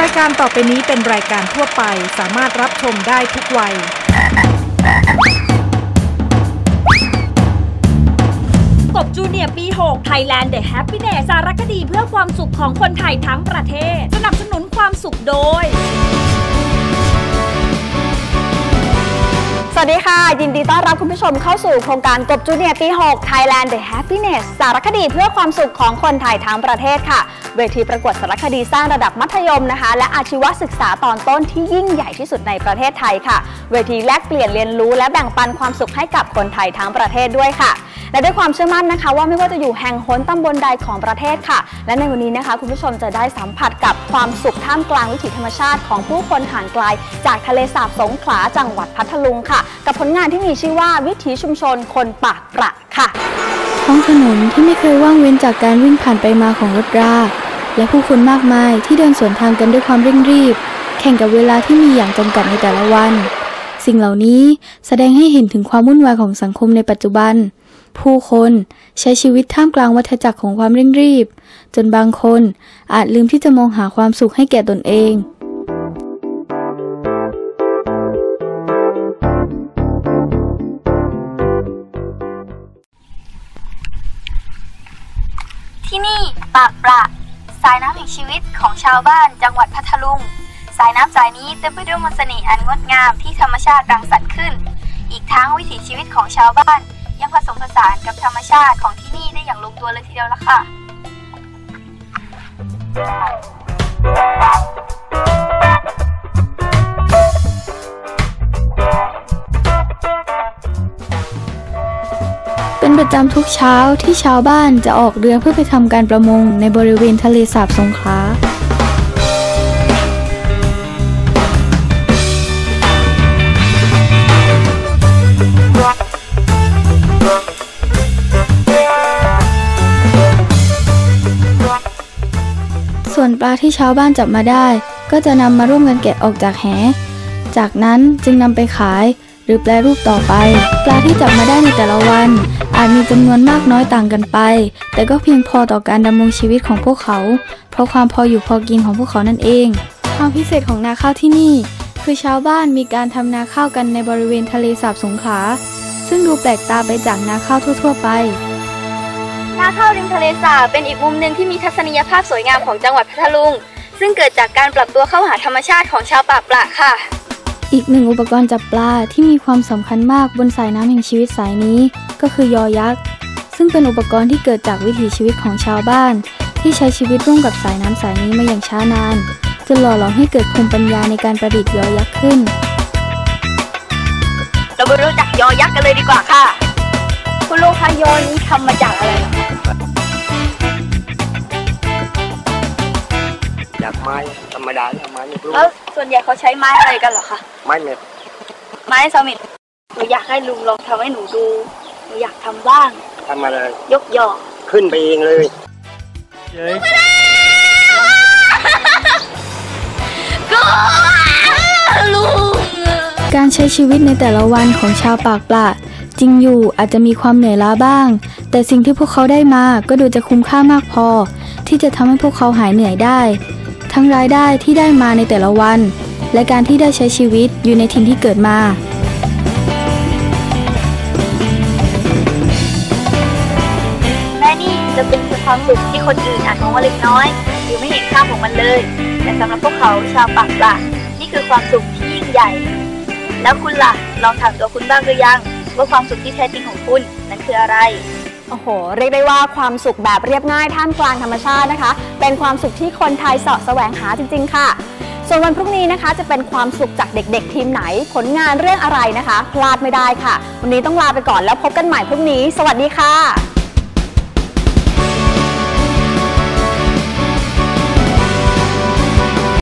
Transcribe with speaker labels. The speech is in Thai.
Speaker 1: รายการต่อไปนี้เป็นรายการทั่วไปสามารถรับชมได้ทุกวัย
Speaker 2: กบจูเนียร์ปี 6 Thailand The Happiness สารคดีเพื่อความสุขของคนไทยทั้งประเทศ สนับสนุนความสุขโดย
Speaker 3: ค่ะยินดีต้อนรับคุณผู้ชมเข้าสู่โครงการกบจูเนียปี 6 Thailand The Happiness สารคดีเพื่อความสุขของคนไทยทั้งประเทศค่ะ เวทีประกวดสารคดีสร้างระดับมัธยมนะคะ และอาชีวศึกษาตอนต้นที่ยิ่งใหญ่ที่สุดในประเทศไทยค่ะ เวทีแลกเปลี่ยนเรียนรู้และแบ่งปันความสุขให้กับคนไทยทั้งประเทศด้วยค่ะและด้วยความเชื่อมั่นนะคะ ว่าไม่ว่าจะอยู่แห่งหนตำบลใดของประเทศค่ะ และในวันนี้นะคะ คุณผู้ชมจะได้สัมผัสกับความสุขท่ามกลางวิถีธรรมชาติของผู้คนห่างไกล จากทะเลสาบสงขลาจังหวัดพัทลุงค่ะ กับผลงานที่มีชื่อว่าวิถีชุมชนคนปากประค่ะ
Speaker 4: ท้องถนนที่ไม่เคยว่างเว้นจากการวิ่งผ่านไปมาของรถรา และผู้คนมากมายที่เดินสวนทางกันด้วยความเร่งรีบ แข่งกับเวลาที่มีอย่างจำกัดในแต่ละวัน สิ่งเหล่านี้แสดงให้เห็นถึงความวุ่นวายของสังคมในปัจจุบัน ผู้คนใช้ชีวิตท่ามกลางวัฏจักรของความเร่งรีบ จนบางคนอาจลืมที่จะมองหาความสุขให้แก่ตนเอง
Speaker 5: ที่นี่ปากประ สายน้ำแห่งชีวิตของชาวบ้านจังหวัดพัทลุง สายน้ำสายนี้เต็มไปด้วยมนต์เสน่ห์อันงดงามที่ธรรมชาติรังสรรค์ขึ้น อีกทั้งวิถีชีวิตของชาวบ้าน ยังผสมผสานกับธรรมชาติของที่นี่ได้อย่างลงตัวเลยทีเดียวละค่ะ
Speaker 4: เป็นประจำทุกเช้าที่ชาวบ้านจะออกเรือเพื่อไปทำการประมงในบริเวณทะเลสาบสงขลาส่วนปลาที่ชาวบ้านจับมาได้ ก็จะนำมาร่วมกันแกะออกจากแห จากนั้นจึงนำไปขาย หรือแปลรูปต่อไป ปลาที่จับมาได้ในแต่ละวัน อาจมีจำนวนมากน้อยต่างกันไป แต่ก็เพียงพอต่อการดำรงชีวิตของพวกเขา เพราะความพออยู่พอกินของพวกเขานั่นเอง ความพิเศษของนาข้าวที่นี่ คือชาวบ้านมีการทำนาข้าวกันในบริเวณทะเลสาบสงขลาซึ่งดูแปลกตาไปจากนาข้าวทั่ว ๆ ไป
Speaker 5: นาข้าวริมทะเลสาบเป็นอีกมุมหนึ่งที่มีทัศนียภาพสวยงามของจังหวัดพัทลุง ซึ่งเกิดจากการปรับตัวเข้าหาธรรมชาติของชาวปากปละค่ะ
Speaker 4: อีกหนึ่งอุปกรณ์จับปลาที่มีความสำคัญมากบนสายน้ำแห่งชีวิตสายนี้ ก็คือยอยักษ์ ซึ่งเป็นอุปกรณ์ที่เกิดจากวิถีชีวิตของชาวบ้าน ที่ใช้ชีวิตร่วมกับสายน้ำสายนี้มาอย่างช้านานจนหล่อหลอมให้เกิดภูมิปัญญาในการประดิษฐ์ยอยักษ์ขึ้น
Speaker 5: เราไปรู้จักยอยักษ์กันเลยดีกว่าค่ะ คุณลุงคะยอนี้ทำมาจากอะไรเหรอ
Speaker 6: จากไม้ธรรมดาเนี่ยไม้ไม่รู้
Speaker 5: แล้วส่วนใหญ่เขาใช้ไม้อะไรกันเหรอคะ
Speaker 6: ไม้เม็ด
Speaker 5: ไม้สมิธหนูอยากให้ลุงลองทำให้หนูดู หนูอยากทำบ้าง
Speaker 6: ทำมาเลย
Speaker 5: ยกยอ
Speaker 6: ขึ้นไปเองเลย
Speaker 4: การใช้ชีวิตในแต่ละวันของชาวปากปละจริงอยู่อาจจะมีความเหนื่อยล้าบ้าง แต่สิ่งที่พวกเขาได้มาก็ดูจะคุ้มค่ามากพอ ที่จะทำให้พวกเขาหายเหนื่อยได้ ทั้งรายได้ที่ได้มาในแต่ละวัน และการที่ได้ใช้ชีวิตอยู่ในถิ่นที่เกิดมา
Speaker 5: แม่นี่จะเป็นความสุขที่คนอื่นอาจมองว่าเล็กน้อย หรือไม่เห็นค่าของมันเลย แต่สำหรับพวกเขาชาวปากปละนี่คือความสุขที่ยิ่งใหญ่ แล้วคุณล่ะลองถามตัวคุณบ้างหรือยัง ว่าความสุขที่แท้จริงของคุณนั้นคืออะไร
Speaker 3: โอ้โห เรียกได้ว่าความสุขแบบเรียบง่ายท่ามกลางธรรมชาตินะคะ เป็นความสุขที่คนไทยเสาะแสวงหาจริง ๆ ค่ะ ส่วนวันพรุ่งนี้นะคะ จะเป็นความสุขจากเด็ก ๆ ทีมไหน ผลงานเรื่องอะไรนะคะ พลาดไม่ได้ค่ะ วันนี้ต้องลาไปก่อนแล้วพบกันใหม่พรุ่งนี้ สวัสดีค่ะ